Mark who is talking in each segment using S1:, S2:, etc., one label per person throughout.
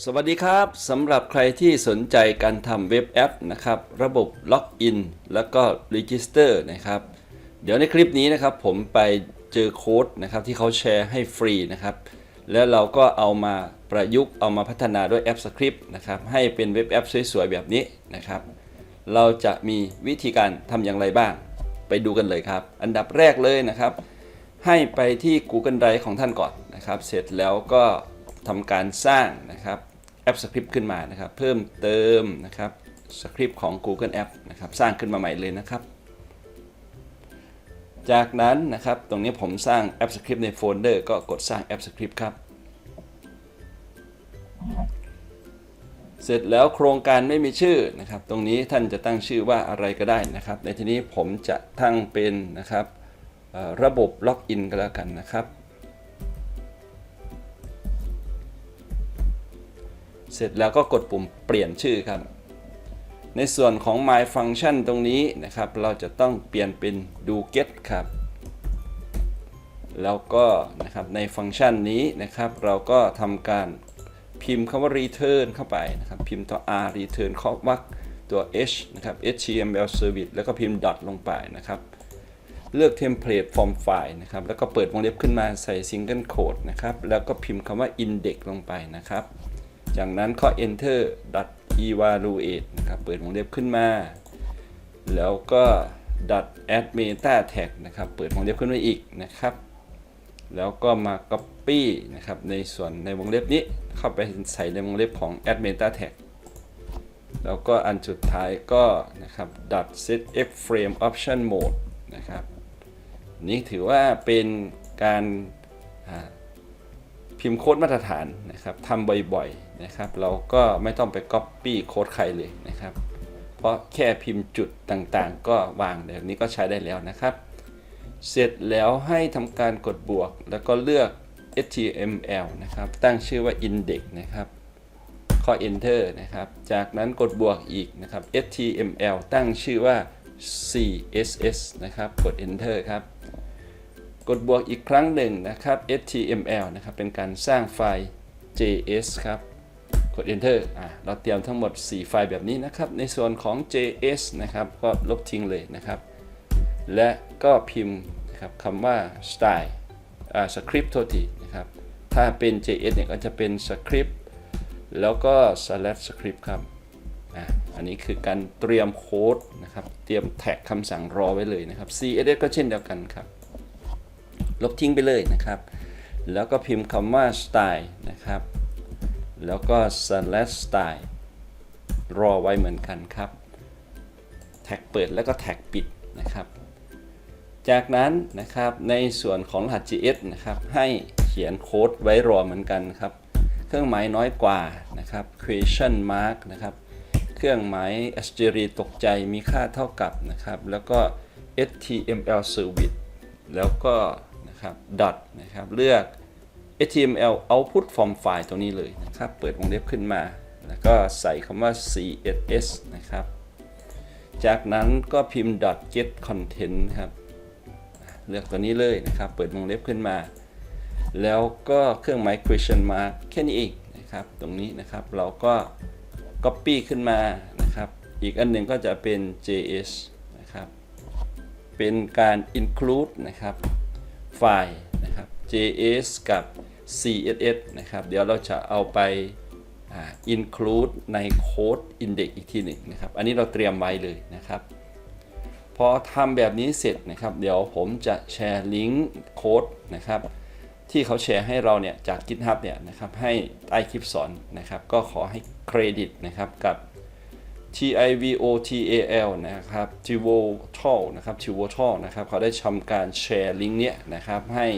S1: สวัสดีครับสำหรับใครที่สนใจการทำเว็บแอปนะครับ ระบบล็อกอินแล้วก็ Register นะครับ เดี๋ยวในคลิปนี้นะครับผมไปเจอโค้ดนะครับที่เขาแชร์ให้ฟรีนะครับ แล้วเราก็เอามาประยุกต์เอามาพัฒนาด้วยแอปสคริปต์นะครับ ให้เป็นเว็บแอปสวยๆแบบนี้นะครับ เราจะมีวิธีการทำอย่างไรบ้าง ไปดูกันเลยครับ อันดับแรกเลยนะครับ ให้ไปที่ Google Drive ของท่านก่อนนะครับ เสร็จแล้วก็ทำการสร้างนะครับ แอปสคริปต์ขึ้นมานะครับ เพิ่มเติมนะครับสคริปต์ของ Google App นะครับ สร้างขึ้นมาใหม่เลยนะครับ จากนั้นนะครับ ตรงนี้ผมสร้างแอปสคริปต์ในโฟลเดอร์ก็กดสร้างแอปสคริปต์ครับ เสร็จแล้วโครงการไม่มีชื่อนะครับ ตรงนี้ท่านจะตั้งชื่อว่าอะไรก็ได้นะครับ ในที่นี้ผมจะตั้งเป็นนะครับระบบล็อกอินก็แล้วกันนะครับ เสร็จแล้วก็กดปุ่มเปลี่ยนชื่อครับ ในส่วนของ my function ตรงนี้นะครับ เราจะต้องเปลี่ยนเป็น do get ครับ แล้วก็นะครับในฟังก์ชันนี้นะครับ เราก็ทำการพิมพ์คำว่า return เข้าไปนะครับ พิมพ์ตัว r return ข้อวักตัว h นะครับ html service แล้วก็พิมพ์ dot ลงไปนะครับ เลือก template form file นะครับ แล้วก็เปิดวงเล็บขึ้นมาใส่ single quote นะครับ แล้วก็พิมพ์คำว่า index ลงไปนะครับ จากนั้นก็ enter dot evaluate นะครับ เปิดวงเล็บขึ้นมา แล้วก็ dot add meta tag นะครับ เปิดวงเล็บขึ้นมาอีกนะครับ แล้วก็มา copy นะครับ ในส่วนในวงเล็บนี้ เข้าไปใส่ในวงเล็บของ add meta tag แล้วก็อันสุดท้ายก็นะครับ dot set f frame option mode นะครับ นี่ถือว่าเป็นการ พิมพ์โค้ดมาตรฐานนะครับทำบ่อยๆนะครับ เราก็ไม่ต้องไป Copy โค้ดใครเลยนะครับ เพราะแค่พิมพ์จุดต่างๆ ก็วางแบบนี้ก็ใช้ได้แล้วนะครับ เสร็จแล้วให้ทำการกดบวก แล้วก็เลือก html นะครับ ตั้งชื่อว่า index นะครับข้อ enter นะครับ จากนั้นกดบวกอีกนะครับ html ตั้งชื่อว่า css นะครับ กด enter ครับ กดบวกอีกครั้งหนึ่งนะครับ html นะครับเป็นการสร้างไฟล์ js ครับกด enter อะเราเตรียมทั้งหมด 4 ไฟล์แบบนี้นะครับ ในส่วนของ js นะครับ ก็ลบทิ้งเลยนะครับ และก็พิมพ์นะครับคำว่า style อ่า script โทษทีนะครับ ถ้าเป็น js เนี่ยก็จะเป็น script แล้วก็ slash script ครับอะอันนี้คือการเตรียมโค้ดนะครับ เตรียมแท็กคำสั่งรอไว้เลยนะครับ css ก็เช่นเดียวกันครับ ลบทิ้งไปเลยนะครับ แล้วก็พิมพ์คำว่า style นะครับ แล้วก็ slash style รอไว้เหมือนกันครับ แท็กเปิดแล้วก็แท็กปิดนะครับ จากนั้นนะครับในส่วนของรหัส GS นะครับ ให้เขียนโค้ดไว้รอเหมือนกันครับ เครื่องหมายน้อยกว่านะครับ question mark นะครับเครื่องหมาย asterisk ตกใจมีค่าเท่ากับนะครับ แล้วก็ html service แล้วก็ นะครับ dot นะครับเลือก html output from file ตรงนี้เลยนะครับ เปิดวงเล็บขึ้นมา แล้วก็ใส่คำว่า css นะครับ จากนั้นก็พิมพ์ dot get content ครับ เลือกตัวนี้เลยนะครับ เปิดวงเล็บขึ้นมา แล้วก็เครื่องหมาย question mark แค่นี้เองนะครับ ตรงนี้นะครับเราก็ copy ขึ้นมานะครับ อีกอันหนึ่งก็จะเป็น js นะครับ เป็นการ include นะครับ ไฟล์นะครับ js กับ css นะครับ เดี๋ยวเราจะเอาไปา include ในโค้ด index อีกทีหนึ่งนะครับ อันนี้เราเตรียมไว้เลยนะครับ พอทำแบบนี้เสร็จนะครับ เดี๋ยวผมจะแชร์ลิงก์โค้ดนะครับ ที่เขาแชร์ให้เราเนี่ยจาก GitHub เนี่ยนะครับให้ใต้คลิปสอนนะครับ ก็ขอให้เครดิตนะครับกับ TIVOTAL นะครับ Tivotal นะครับ Tivotal นะครับเขาได้ทำการแชร์ลิงก์เนี้ยนะครับให้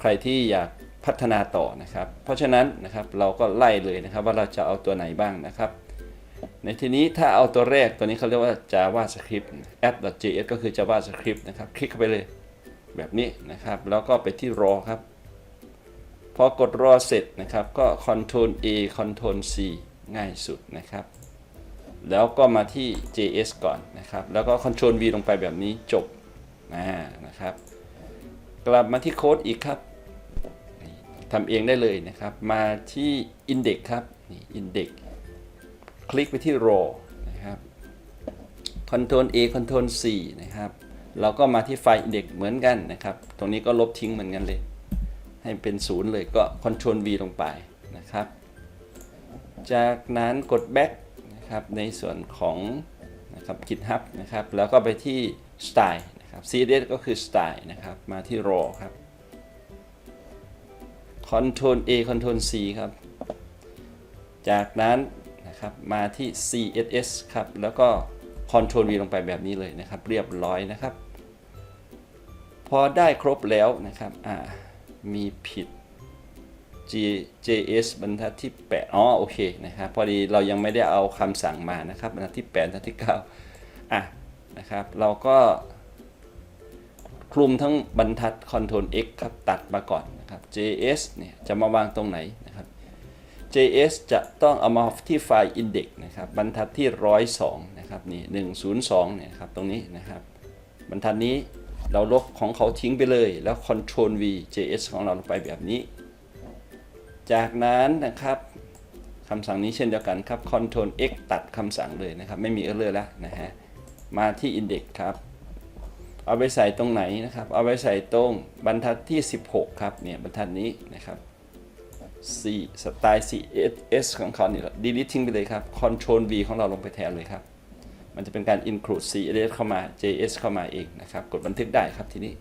S1: ใครที่อยากพัฒนาต่อนะครับ เพราะฉะนั้นนะครับเราก็ไล่เลยนะครับว่าเราจะเอาตัวไหนบ้างนะครับ ในทีนี้ถ้าเอาตัวแรกตัวนี้เขาเรียกว่า JavaScript app.js ก็คือ JavaScript นะครับ คลิกเข้าไปเลยแบบนี้นะครับ แล้วก็ไปที่ raw ครับ พอกดรอเสร็จนะครับ ก็ Ctrl A Ctrl C ง่ายสุดนะครับ แล้วก็มาที่ JS ก่อนนะครับ แล้วก็ Ctrl V ลงไปแบบนี้จบนะนะครับ กลับมาที่โค้ดอีกครับทำเองได้เลยนะครับ มาที่ Index ครับนี่ index คลิกไปที่ row นะครับ Ctrl A Ctrl C นะครับ เราก็มาที่ไฟล์ index เหมือนกันนะครับ ตรงนี้ก็ลบทิ้งเหมือนกันเลย ให้เป็นศูนย์เลยก็ Ctrl V ลงไปนะครับ จากนั้นกด back นะครับในส่วนของนะครับ GitHub นะครับแล้วก็ไปที่ style นะครับ CSS ก็คือ style นะครับมาที่ raw ครับ Ctrl A Ctrl C ครับ จากนั้นนะครับมาที่ CSS ครับแล้วก็ Ctrl V ลงไปแบบนี้เลยนะครับ เรียบร้อยนะครับ พอได้ครบแล้วนะครับอ่ามีผิด JS บรรทัดที่ 8 อ๋อ โอเค นะครับ พอดีเรายังไม่ได้เอาคำสั่งมานะครับ บรรทัดที่ 8บรรทัดที่ 9 อะ นะครับ เราก็ คลุมทั้งบรรทัด Ctrl X ครับ ตัดมาก่อนนะครับ JS เนี่ย จะมาวางตรงไหนนะครับ JS จะต้องเอามาที่ไฟล์ index นะครับ บรรทัดที่ 102 นะครับ นี่102 เนี่ยครับ ตรงนี้นะครับ บรรทัดนี้เราลบของเขาทิ้งไปเลย แล้ว Ctrl V JS ของเราลงไปแบบนี้ จากนั้นนะครับคำสั่งนี้เช่นเดียวกันครับ Ctrl X ตัดคำสั่งเลยนะครับ ไม่มีเออร์เลอร์แล้วนะฮะ มาที่ Index ครับ เอาไปใส่ตรงไหนนะครับ เอาไปใส่ตรงบรรทัดที่ 16 ครับ เนี่ยบรรทัดนี้นะครับ C สไตล์ CSS ของเขาเนี่ย delete ทิ้งไปเลยครับ Ctrl V ของเราลงไปแทนเลยครับ มันจะเป็นการ include CSS เข้ามา JS เข้ามาเองนะครับ กดบันทึกได้ครับทีนี้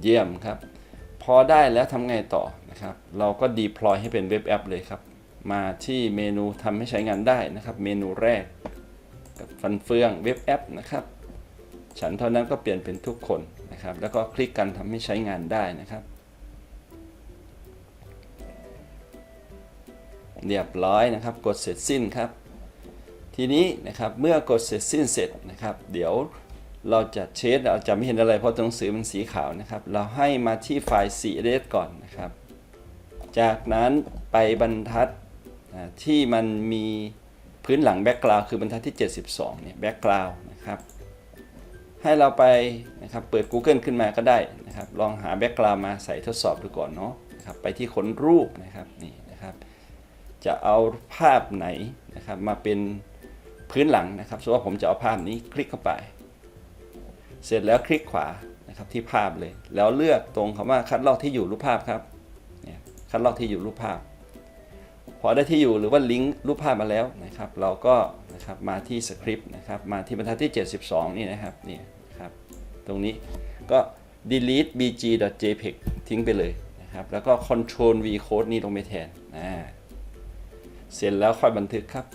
S1: เยี่ยมครับ พอได้แล้วทำไงต่อ นะครับ เราก็ deploy ให้เป็นเว็บแอปเลยครับ มาที่เมนูทำให้ใช้งานได้นะครับ เมนูแรก กับฟันเฟืองเว็บแอปนะครับ ฉันเท่านั้นก็เปลี่ยนเป็นทุกคนนะครับ แล้วก็คลิกกันทำให้ใช้งานได้นะครับ เรียบร้อยนะครับ กดเสร็จสิ้นครับ ทีนี้นะครับ เมื่อกดเสร็จสิ้นเสร็จนะครับ เดี๋ยวเราจะเชดเราจะไม่เห็นอะไรเพราะตัวหนังสือมันสีขาวนะครับ เราให้มาที่ไฟล์ CSS ก่อนนะครับ จากนั้นไปบรรทัดที่มันมีพื้นหลังแบ็กกราวคือบรรทัดที่ 72เนี่ยแบ็กกราวนะครับให้เราไปนะครับเปิด Google ขึ้นมาก็ได้นะครับลองหาแบ็กกราวมาใส่ทดสอบดูก่อนเนาะนะครับไปที่ค้นรูปนะครับนี่นะครับ จะเอาภาพไหนนะครับมาเป็นพื้นหลังนะครับสมมติว่าผมจะเอาภาพนี้คลิกเข้าไป เสร็จแล้วคลิกขวานะครับที่ภาพเลย แล้วเลือกตรงคำว่าคัดลอกที่อยู่รูปภาพครับ คัดลอกที่อยู่รูปภาพ พอได้ที่อยู่หรือว่าลิงก์รูปภาพมาแล้วนะครับ เราก็นะครับมาที่สคริปต์นะครับ มาที่บรรทัดที่ 72 นี่นะครับ นี่ครับ ตรงนี้ก็ delete bg.jpg ทิ้งไปเลยนะครับ แล้วก็ control v code นี้ลงไปแทนอ่าเสร็จแล้วค่อยบันทึกครับ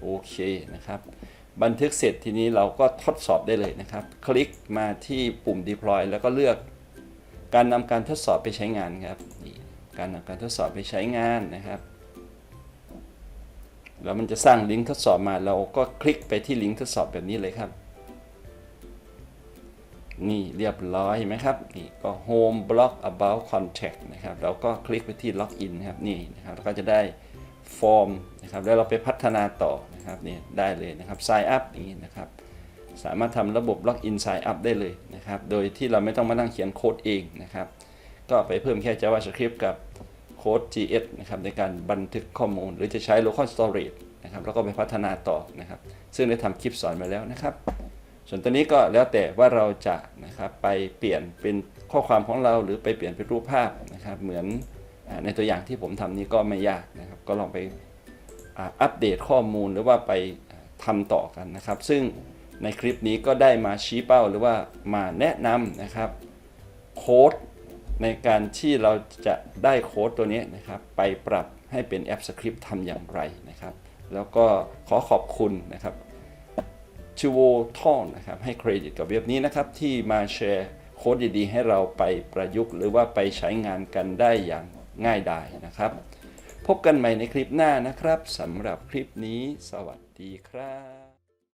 S1: โอเคนะครับ บันทึกเสร็จทีนี้เราก็ทดสอบได้เลยนะครับ คลิกมาที่ปุ่ม deploy แล้วก็เลือกการนำการทดสอบไปใช้งานครับ การนำการทดสอบไปใช้งานนะครับ แล้วมันจะสร้างลิงก์ทดสอบมาเราก็คลิกไปที่ลิงก์ทดสอบแบบนี้เลยครับ นี่เรียบร้อยไหมครับนี่ก็ home block about contact นะครับเราก็คลิกไปที่ login นะครับนี่นะครับเราก็จะได้ฟอร์มนะครับแล้วเราไปพัฒนาต่อนะครับนี่ได้เลยนะครับ sign up อย่างนี้นะครับสามารถทำระบบ login sign up ได้เลยนะครับ โดยที่เราไม่ต้องมานั่งเขียนโค้ดเองนะครับ ก็ไปเพิ่มแค่ JavaScript กับโค้ด GS นะครับในการบันทึกข้อมูล หรือจะใช้ local storage นะครับแล้วก็ไปพัฒนาต่อนะครับ ซึ่งได้ทำคลิปสอนมาแล้วนะครับ ส่วนตัวนี้ก็แล้วแต่ว่าเราจะนะครับไปเปลี่ยนเป็นข้อความของเรา หรือไปเปลี่ยนเป็นรูปภาพนะครับเหมือนในตัวอย่างที่ผมทำนี้ก็ไม่ยากนะครับ ก็ลองไปอัปเดตข้อมูลหรือว่าไปทำต่อกันนะครับ ซึ่งในคลิปนี้ก็ได้มาชี้เป้าหรือว่ามาแนะนำนะครับโค้ด ในการที่เราจะได้โค้ดตัวนี้นะครับ ไปปรับให้เป็นแอปสคริปต์ทำอย่างไรนะครับ แล้วก็ขอขอบคุณนะครับชูโวทองนะครับให้เครดิตกับเว็บนี้นะครับที่มาแชร์โค้ดดีๆ ให้เราไปประยุกต์ หรือว่าไปใช้งานกันได้อย่างง่ายดายนะครับ พบกันใหม่ในคลิปหน้านะครับสำหรับคลิปนี้ สวัสดีครับ